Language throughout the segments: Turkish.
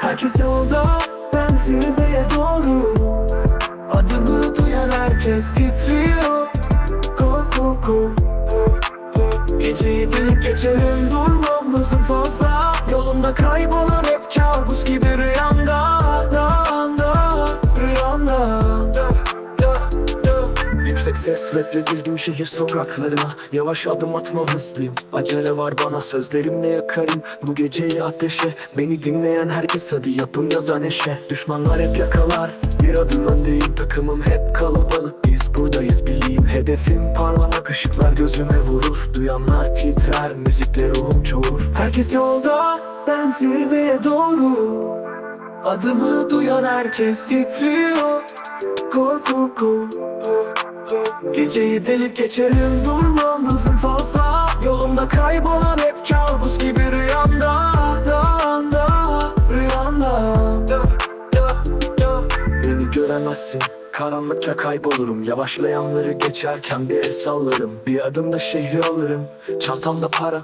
Herkes yolda ben zirveye doğru. Adımı duyan herkes titriyor. Korku korku Geceyi delip geçerim durmam hızım fazla. Yolumda kaybolan Ses reddedildim şehir sokaklarına. Yavaş adım atma hızlıyım. Acele var bana sözlerimle yakarım. Bu geceyi ateşe. Beni dinleyen herkes hadi yapın yaza neşe Düşmanlar hep yakalar. Bir adım öndeyim takımım hep kalabalık. Biz buradayız bileyim Hedefim parlamak. Işıklar gözüme vurur Duyanlar titrer. Müzikle ruhum çoğur. Herkes yolda ben zirveye doğru. Adımı duyan herkes titriyor. Korku korku Geceyi delip geçerim durmam hızım fazla. Yolumda kaybolan hep kabus gibi rüyamda. Rüyamda, rüyamda Beni göremezsin Karanlıkta kaybolurum. Yavaşlayanları geçerken bir el sallarım. Bir adımda şehri alırım. Çantamda para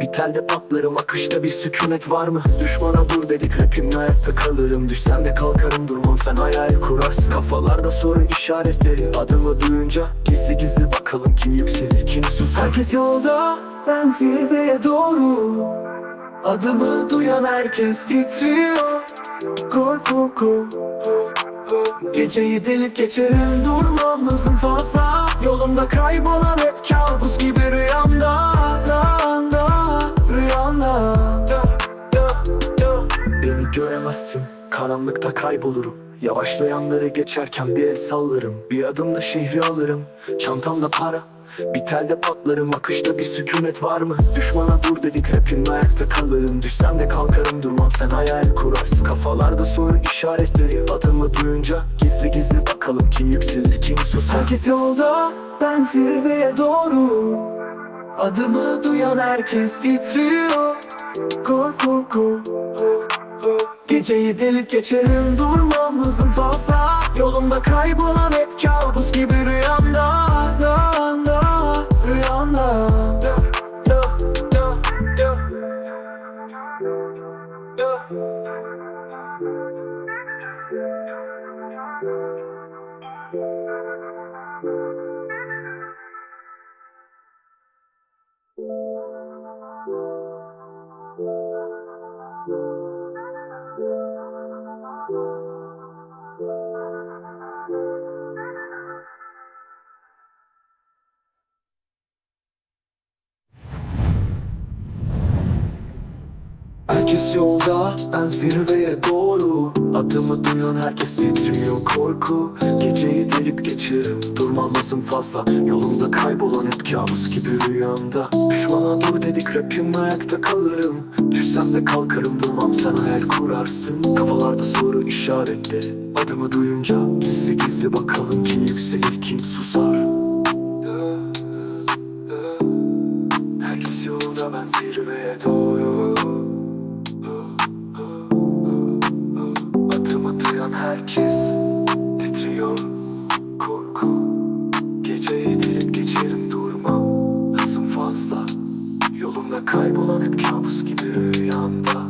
bir telde patlarım akışta bir sükunet var mı? Düşmana dur dedik rapimle ayakta kalırım. Düşsem de kalkarım durmam sen hayal kurarsın. Kafalarda soru işaretleri adımı duyunca Gizli gizli bakalım kim yükselir kim susar. Herkes yolda ben zirveye doğru. Adımı duyan herkes titriyor. Korku korku. Geceyi delip geçerim durmam hızım fazla. Yolumda kaybolan hep kabus gibi rüyamda karanlıkta kaybolurum. Yavaşlayanları geçerken bir el sallarım. Bir adımda şehri alırım. Çantamda para bir telde patlarım. Akışta bir sükunet var mı? Düşmana dur dedik rapimle ayakta kalırım. Düşsem de kalkarım durmam. Sen hayal kurarsın Kafalarda soru işaretleri. Adımı duyunca Gizli gizli bakalım. Kim yükselir kim susar Herkes yolda ben zirveye doğru. Adımı duyan herkes titriyor. Korku korku Geceyi delip geçerim durmam hızım fazla. Yolumda kaybolan hep kabus gibi rüyamda. Rüyamda, rüyamda Herkes yolda ben zirveye doğru. Adımı duyan herkes titriyor korku. Geceyi delip geçerim durmam hızım fazla. Yolumda kaybolan hep kabus gibi rüyamda. Düşmana dur dedik rapim ayakta kalırım. Düşsem de kalkarım durmam sen hayal kurarsın. Kafalarda soru işaretleri. Adımı duyunca gizli gizli bakalım Kim yükselir kim susar. Herkes yolda ben zirveye doğru herkes Titriyor. Korku. Geceyi delip geçerim durmam Hızım fazla. Yolumda kaybolan hep kabus gibi rüyamda.